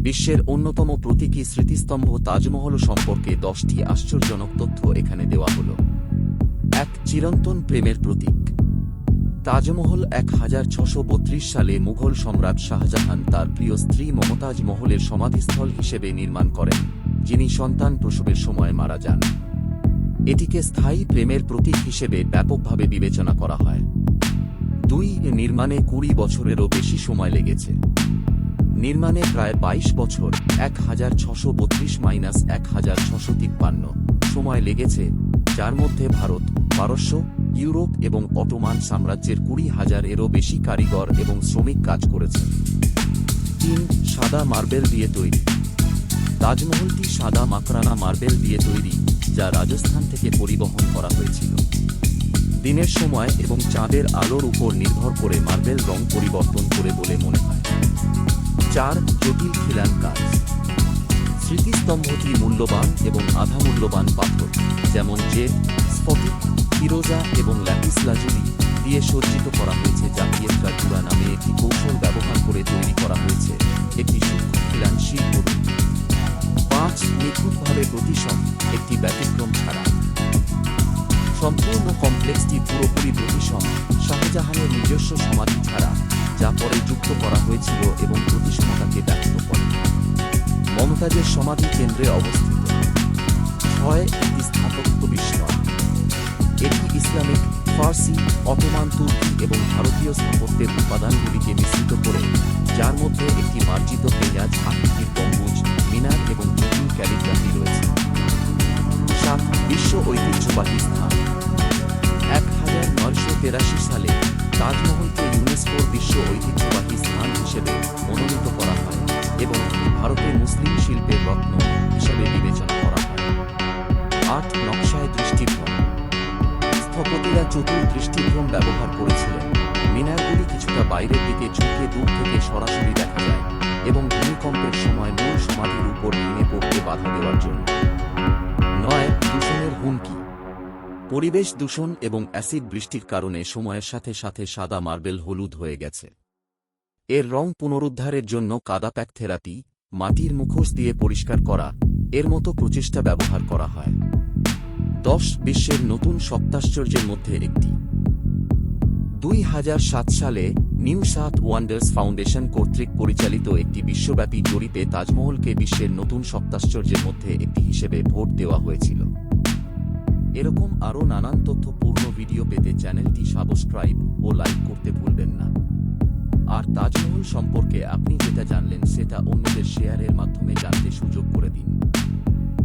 বিশ্বের অন্যতম প্রতীকী স্মৃতিস্তম্ভ তাজমহল সম্পর্কে দশটি আশ্চর্যজনক তথ্য এখানে দেওয়া হল। এক, চিরন্তন প্রেমের প্রতীক। তাজমহল এক হাজার ছশো বত্রিশ সালে মুঘল সম্রাট শাহজাহান তার প্রিয় স্ত্রী মমতাজ মহলের সমাধিস্থল হিসেবে নির্মাণ করেন, যিনি সন্তান প্রসবের সময় মারা যান। এটিকে স্থায়ী প্রেমের প্রতীক হিসেবে ব্যাপকভাবে বিবেচনা করা হয়। দুই নির্মাণে কুড়ি বছরেরও বেশি সময় লেগেছে। নির্মাণে প্রায় ২২ বছর এক হাজার ছশো বত্রিশ মাইনাস এক হাজার ছশো তিপ্পান্ন। সময় লেগেছে, যার মধ্যে ভারত, পারস্য, ইউরোপ এবং অটোমান সাম্রাজ্যের কুড়ি হাজার এরও বেশি কারিগর এবং শ্রমিক কাজ করেছে। তিন সাদা মার্বেল দিয়ে তৈরি। তাজমহলটি সাদা মাকরানা মার্বেল দিয়ে তৈরি, যা রাজস্থান থেকে পরিবহন করা হয়েছিল। দিনের সময় এবং চাঁদের আলোর উপর নির্ভর করে মার্বেল রং পরিবর্তন করে বলে মনে চার জটিল খিলান কাজ। স্মৃতিস্তম্ভটি মূল্যবান এবং আধা মূল্যবান পাথর, যেমন জেড স্ফটিক, ফিরোজা এবং ল্যাপিস লাজুলি দিয়ে সজ্জিত করা হয়েছে যা পিয়েত্রাজুরা নামে একটি কৌশল ব্যবহার করে তৈরি করা হয়েছে একটি সূক্ষ্ম খিলান শিল্প। পাঁচ নিখুঁতভাবে প্রতিসম একটি ব্যতিক্রম ছাড়া। সম্পূর্ণ কমপ্লেক্সটি পুরোপুরি প্রতিসম, শাহজাহানের নিজস্ব সমাধি ছাড়া। যা পরে যুক্ত করা হয়েছিল এবং প্রতিসমতাকে ব্যক্ত করে। মমতাজের সমাধি কেন্দ্রে অবস্থিত। ছয় একটি স্থাপত্য বিস্ময় এটি ইসলামিক, ফার্সি, অটোমান তুর্কি এবং ভারতীয় স্থাপত্যের উপাদানগুলিকে মিশ্রিত করে, যার মধ্যে একটি মার্জিত পেঁয়াজ, আকৃতির গম্বুজ, মিনার এবং জটিল ক্যালিগ্রাফি রয়েছে। সাত, বিশ্ব ঐতিহ্যবাহী স্থান। এক হাজার নয়শো তেরাশি সালে তাজমহলকে ইউনেস্কোর বিশ্ব ঐতিহ্যবাহী স্থান হিসেবে মনোনীত করা হয় এবং ভারতের মুসলিম শিল্পের রত্ন হিসেবে বিবেচনা করা হয়। আট নকশায় দৃষ্টিভ্রম। স্থপতিরা চতুর দৃষ্টিভ্রম ব্যবহার করেছিলেন। মিনারগুলি কিছুটা বাইরের দিকে ঝুঁকে দূর থেকে সরাসরি দেখা যায় এবং ভূমিকম্পের সময় মূল সমাধির উপর ভেঙে পড়তে বাধা দেওয়ার জন্য। নয়, দূষণের হুমকি। পরিবেশ দূষণ এবং অ্যাসিড বৃষ্টির কারণে সময়ের সাথে সাথে সাদা মার্বেল হলুদ হয়ে গেছে। এর রং পুনরুদ্ধারের জন্য কাদা প্যাক থেরাপি, মাটির মুখোশ দিয়ে পরিষ্কার করা, এর মতো প্রচেষ্টা ব্যবহার করা হয়। দশ বিশ্বের নতুন সপ্তাশ্চর্যের মধ্যে একটি। দুই হাজার সাত সালে নিউ সাউথ ওয়ান্ডার্স ফাউন্ডেশন কর্তৃক পরিচালিত একটি বিশ্বব্যাপী জরিপে তাজমহলকে বিশ্বের নতুন সপ্তাশ্চর্যের মধ্যে একটি হিসেবে ভোট দেওয়া হয়েছিল। এরকম আরও নানান তথ্যপূর্ণ ভিডিও পেতে চ্যানেলটি সাবস্ক্রাইব ও লাইক করতে ভুলবেন না। আর তাজমহল সম্পর্কে আপনি যেটা জানলেন সেটা অন্যদের শেয়ারের মাধ্যমে জানতে সুযোগ করে দিন।